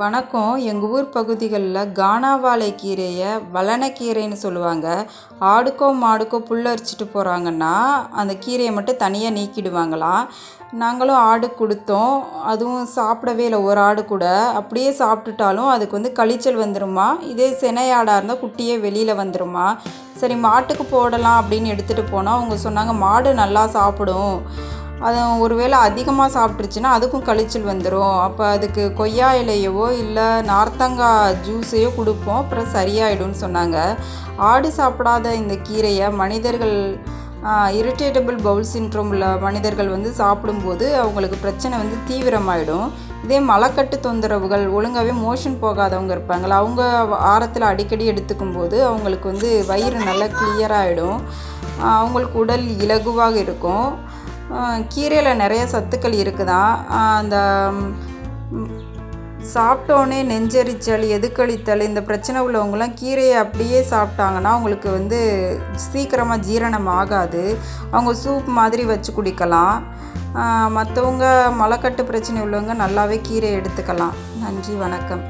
வணக்கம். எங்கள் ஊர் பகுதிகளில் கானாவாழை கீரையை வளனக்கீரைன்னு சொல்லுவாங்க. ஆடுக்கோ மாடுக்கோ புல் அரிச்சிட்டு போகிறாங்கன்னா அந்த கீரையை மட்டும் தனியாக நீக்கிடுவாங்களாம். நாங்களும் ஆடு கொடுத்தோம். அதுவும் சாப்பிடவே இல்லை ஒரு ஆடு கூட. அப்படியே சாப்பிட்டுட்டாலும் அதுக்கு வந்து கழிச்சல் வந்துருமா? இதே செனையாடாக ஆடாக இருந்தால் குட்டியே வெளியில் வந்துருமா? சரி மாட்டுக்கு போடலாம் அப்படின்னு எடுத்துகிட்டு போனால் அவங்க சொன்னாங்க மாடு நல்லா சாப்பிடும். அது ஒரு வேளை அதிகமாக சாப்பிட்ருச்சுன்னா அதுக்கும் கழிச்சல் வந்துடும் அப்போ அதுக்கு கொய்யா இலையவோ இல்லை நார்த்தங்காய் ஜூஸையோ கொடுப்போம். அப்புறம் சரியாயிடும்னு சொன்னாங்க. ஆடு சாப்பிடாத இந்த கீரையை மனிதர்கள் இரிட்டேட்டபிள் பவுல் சின்ட்ரோம் உள்ள மனிதர்கள் வந்து சாப்பிடும்போது அவங்களுக்கு பிரச்சனை வந்து தீவிரமாயிடும். இதே மலக்கட்டு தொந்தரவுகள் ஒழுங்காகவே மோஷன் போகாதவங்க இருப்பாங்களா அவங்க ஆரத்தில் அடிக்கடி எடுத்துக்கும் போது அவங்களுக்கு வந்து வயிறு நல்லா கிளியராகிடும் அவங்களுக்கு உடல் இலகுவாக இருக்கும். கீரையில் நிறைய சத்துக்கள் இருக்குதாம் அந்த சாப்பிட்டோன்னே நெஞ்சரிச்சல் எதுக்கழித்தல் இந்த பிரச்சனை உள்ளவங்களாம் கீரையை அப்படியே சாப்பிட்டாங்கன்னா அவங்களுக்கு வந்து சீக்கிரமாக ஜீரணம் ஆகாது. அவங்க சூப் மாதிரி வச்சு குடிக்கலாம். மற்றவங்க மலக்கட்டு பிரச்சனை உள்ளவங்க நல்லாவே கீரை எடுத்துக்கலாம். நன்றி வணக்கம்.